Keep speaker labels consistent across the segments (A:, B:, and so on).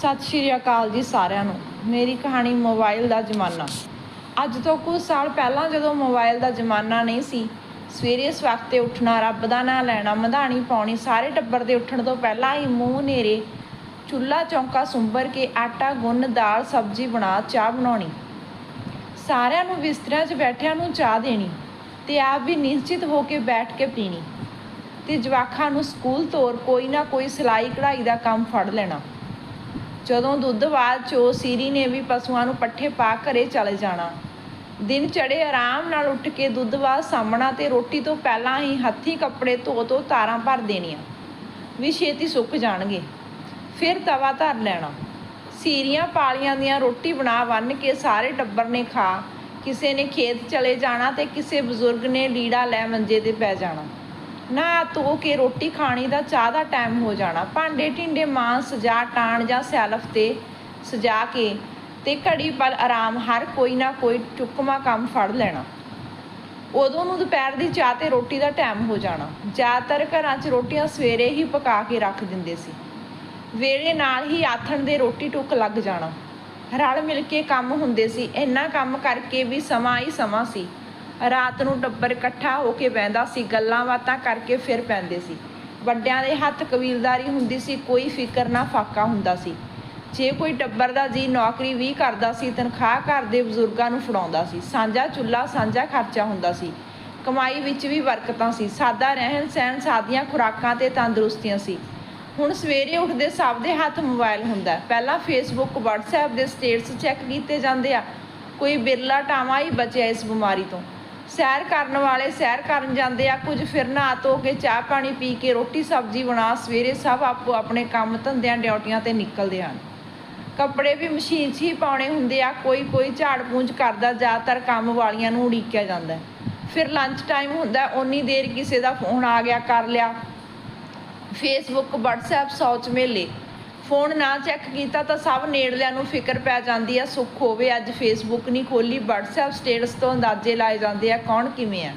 A: ਸਤਿ ਸ਼੍ਰੀ ਅਕਾਲ ਜੀ ਸਾਰਿਆਂ ਨੂੰ। ਮੇਰੀ ਕਹਾਣੀ ਮੋਬਾਈਲ ਦਾ ਜ਼ਮਾਨਾ। ਅੱਜ ਤੋਂ ਕੁਝ ਸਾਲ ਪਹਿਲਾਂ ਜਦੋਂ ਮੋਬਾਈਲ ਦਾ ਜ਼ਮਾਨਾ ਨਹੀਂ ਸੀ, ਸਵੇਰੇ ਸਵਖਤੇ ਉੱਠਣਾ, ਰੱਬ ਦਾ ਨਾਂ ਲੈਣਾ, ਮਧਾਣੀ ਪਾਉਣੀ, ਸਾਰੇ ਟੱਬਰ ਦੇ ਉੱਠਣ ਤੋਂ ਪਹਿਲਾਂ ਹੀ ਮੂੰਹ ਨੇਰੇ, ਚੁੱਲ੍ਹਾ ਚੌਂਕਾ ਸੁੰਬਰ ਕੇ ਆਟਾ, ਗੁੰਨ, ਦਾਲ, ਸਬਜ਼ੀ ਬਣਾ, ਚਾਹ ਬਣਾਉਣੀ। ਸਾਰਿਆਂ ਨੂੰ ਬਿਸਤਰਿਆਂ 'ਚ ਬੈਠਿਆਂ ਨੂੰ ਚਾਹ ਦੇਣੀ ਤੇ ਆਪ ਵੀ ਨਿਸ਼ਚਿਤ ਹੋ ਕੇ ਬੈਠ ਕੇ ਪੀਣੀ ਤੇ ਜਵਾਖਾਂ ਨੂੰ ਸਕੂਲ ਤੋਰ ਕੋਈ ਨਾ ਕੋਈ ਸਿਲਾਈ ਕਢਾਈ ਦਾ ਕੰਮ ਫੜ ਲੈਣਾ। ਜਦੋਂ ਦੁੱਧ ਬਾਅਦ ਚੋ ਸੀਰੀ ਨੇ ਵੀ ਪਸ਼ੂਆਂ ਨੂੰ ਪੱਠੇ ਪਾ ਘਰੇ ਚਲੇ ਜਾਣਾ। ਦਿਨ ਚੜੇ ਆਰਾਮ ਨਾਲ ਉੱਠ ਕੇ ਦੁੱਧ ਬਾਅਦ ਸਾਹਮਣਾ ਤੇ ਰੋਟੀ ਤੋਂ ਪਹਿਲਾਂ ਹੀ ਹੱਥੀ ਕੱਪੜੇ ਧੋ ਧੋ ਤਾਰਾਂ ਭਰ ਦੇਣੀਆਂ। ਵੀ ਛੇਤੀ ਸੁੱਕ ਜਾਣਗੇ। ਫਿਰ ਤਵਾ ਧਰ ਲੈਣਾ। ਸੀਰੀਆਂ ਪਾਲੀਆਂ ਦੀਆਂ ਰੋਟੀ ਬਣਾ ਵੰਨ ਕੇ ਸਾਰੇ ਟੱਬਰ ਨੇ ਖਾ। ਕਿਸੇ ਨੇ ਖੇਤ ਚਲੇ ਜਾਣਾ ਤੇ ਕਿਸੇ ਬਜ਼ੁਰਗ ਨੇ ਲੀੜਾ ਲੈ ਮੰਜੇ ਤੇ ਪੈ ਜਾਣਾ। ਨਾ ਧੋ ਕੇ ਰੋਟੀ ਖਾਣੀ ਦਾ ਚਾਹ ਦਾ ਟਾਈਮ ਹੋ ਜਾਣਾ। ਭਾਂਡੇ ਢਿੰਡੇ ਮਾਂ ਸਜਾ ਟਾਣ ਜਾਂ ਸੈਲਫ ਤੇ ਸਜਾ ਕੇ ਤੇ ਘੜੀ ਪਲ ਆਰਾਮ ਹਰ ਕੋਈ ਨਾ ਕੋਈ ਟੁਕਮਾ ਕੰਮ ਫੜ ਲੈਣਾ। ਉਦੋਂ ਨੂੰ ਦੁਪਹਿਰ ਦੀ ਚਾਹ ਤੇ ਰੋਟੀ ਦਾ ਟਾਈਮ ਹੋ ਜਾਣਾ। ਜ਼ਿਆਦਾਤਰ ਘਰਾਂ 'ਚ ਰੋਟੀਆਂ ਸਵੇਰੇ ਹੀ ਪਕਾ ਕੇ ਰੱਖ ਦਿੰਦੇ ਸੀ। ਵੇਲੇ ਨਾਲ ਹੀ ਆਥਣ ਦੇ ਰੋਟੀ ਟੁੱਕ ਲੱਗ ਜਾਣਾ। ਰਲ ਮਿਲ ਕੇ ਕੰਮ ਹੁੰਦੇ ਸੀ। ਇੰਨਾ ਕੰਮ ਕਰਕੇ ਵੀ ਸਮਾਂ ਹੀ ਸਮਾਂ ਸੀ। ਰਾਤ ਨੂੰ ਟੱਬਰ ਇਕੱਠਾ ਹੋ ਕੇ ਬਹਿੰਦਾ ਸੀ, ਗੱਲਾਂ ਬਾਤਾਂ ਕਰਕੇ ਫਿਰ ਪੈਂਦੇ ਸੀ। ਵੱਡਿਆਂ ਦੇ ਹੱਥ ਕਬੀਲਦਾਰੀ ਹੁੰਦੀ ਸੀ, ਕੋਈ ਫਿਕਰ ਨਾ ਫਾਕਾ ਹੁੰਦਾ ਸੀ। ਜੇ ਕੋਈ ਟੱਬਰ ਦਾ ਜੀ ਨੌਕਰੀ ਵੀ ਕਰਦਾ ਸੀ, ਤਨਖਾਹ ਘਰ ਦੇ ਬਜ਼ੁਰਗਾਂ ਨੂੰ ਫੜਾਉਂਦਾ ਸੀ। ਸਾਂਝਾ ਚੁੱਲ੍ਹਾ, ਸਾਂਝਾ ਖਰਚਾ ਹੁੰਦਾ ਸੀ। ਕਮਾਈ ਵਿੱਚ ਵੀ ਬਰਕਤਾਂ ਸੀ। ਸਾਦਾ ਰਹਿਣ ਸਹਿਣ ਸਾਦੀਆਂ ਖੁਰਾਕਾਂ ਤੇ ਤੰਦਰੁਸਤੀਆਂ ਸੀ। ਹੁਣ ਸਵੇਰੇ ਉੱਠਦੇ ਸਭ ਦੇ ਹੱਥ ਮੋਬਾਈਲ ਹੁੰਦਾ ਪਹਿਲਾਂ ਫੇਸਬੁੱਕ WhatsApp ਦੇ ਸਟੇਟਸ ਚੈੱਕ ਕੀਤੇ ਜਾਂਦੇ ਆ। ਕੋਈ ਬਿਰਲਾ ਟਾਵਾ ਹੀ ਬਚਿਆ ਇਸ ਬਿਮਾਰੀ ਤੋਂ। ਸੈਰ ਕਰਨ ਵਾਲੇ ਸੈਰ ਕਰਨ ਜਾਂਦੇ ਆ ਕੁਝ ਫਿਰ ਨਹਾ ਧੋ ਕੇ ਚਾਹ ਪਾਣੀ ਪੀ ਕੇ ਰੋਟੀ ਸਬਜ਼ੀ ਬਣਾ ਸਵੇਰੇ ਸਭ ਆਪੋ ਆਪਣੇ ਕੰਮ ਧੰਦਿਆਂ ਡਿਊਟੀਆਂ ਤੇ ਨਿਕਲਦੇ ਹਨ। ਕੱਪੜੇ ਵੀ ਮਸ਼ੀਨ 'ਚ ਹੀ ਪਾਉਣੇ ਹੁੰਦੇ ਆ ਕੋਈ ਕੋਈ ਝਾੜ ਪੂੰਝ ਕਰਦਾ ਜ਼ਿਆਦਾਤਰ ਕੰਮ ਵਾਲੀਆਂ ਨੂੰ ਉਡੀਕਿਆ ਜਾਂਦਾ ਫਿਰ ਲੰਚ ਟਾਈਮ ਹੁੰਦਾ ਹੈ, ਓਨੀ ਦੇਰ ਕਿਸੇ ਦਾ ਫੋਨ ਆ ਗਿਆ ਕਰ ਲਿਆ। ਫੇਸਬੁੱਕ WhatsApp ਸੌਚ ਮੇਲੇ ਫੋਨ ਨਾ ਚੈੱਕ ਕੀਤਾ ਤਾਂ ਸਭ ਨੇੜਲਿਆਂ ਨੂੰ ਫਿਕਰ ਪੈ ਜਾਂਦੀ ਆ, ਸੁੱਖ ਹੋਵੇ। ਅੱਜ ਫੇਸਬੁੱਕ ਨਹੀਂ ਖੋਲੀ WhatsApp ਸਟੇਟਸ ਤੋਂ ਅੰਦਾਜ਼ੇ ਲਾਏ ਜਾਂਦੇ ਆ, ਕੌਣ ਕਿਵੇਂ ਆ?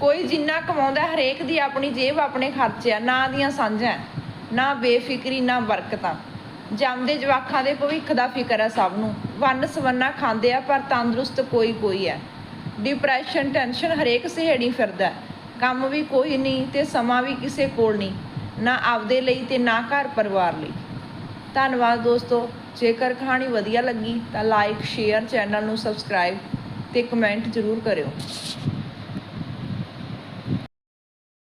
A: ਕੋਈ ਜਿੰਨਾ ਕਮਾਉਂਦਾ ਹਰੇਕ ਦੀ ਆਪਣੀ ਜੇਬ ਆਪਣੇ ਖਰਚੇ ਆ, ਨਾ ਦੀਆਂ ਸਾਂਝਾਂ, ਨਾ ਬੇਫਿਕਰੀ, ਨਾ ਬਰਕਤਾਂ। ਜੰਮਦੇ ਜਵਾਕਾਂ ਦੇ ਭਵਿੱਖ ਦਾ ਫਿਕਰ ਹੈ ਸਭ ਨੂੰ। ਵੰਨ ਸਵੰਨਾ ਖਾਂਦੇ ਆ, ਪਰ ਤੰਦਰੁਸਤ ਕੋਈ ਕੋਈ ਹੈ ਡਿਪਰੈਸ਼ਨ ਟੈਨਸ਼ਨ ਹਰੇਕ ਸਹੇੜੀ ਫਿਰਦਾ। ਕੰਮ ਵੀ ਕੋਈ ਨਹੀਂ ਤੇ ਸਮਾਂ ਵੀ ਕਿਸੇ ਕੋਲ ਨਹੀਂ। ਨਾ ਆਪਦੇ ਲਈ ਤੇ ਨਾ ਘਰ ਪਰਿਵਾਰ ਲਈ। ਧੰਨਵਾਦ ਦੋਸਤੋ। ਜੇਕਰ ਕਹਾਣੀ ਵਧੀਆ ਲੱਗੀ ਤਾਂ ਲਾਈਕ ਸ਼ੇਅਰ ਚੈਨਲ ਨੂੰ ਸਬਸਕ੍ਰਾਈਬ ਤੇ ਕਮੈਂਟ ਜ਼ਰੂਰ ਕਰਿਓ।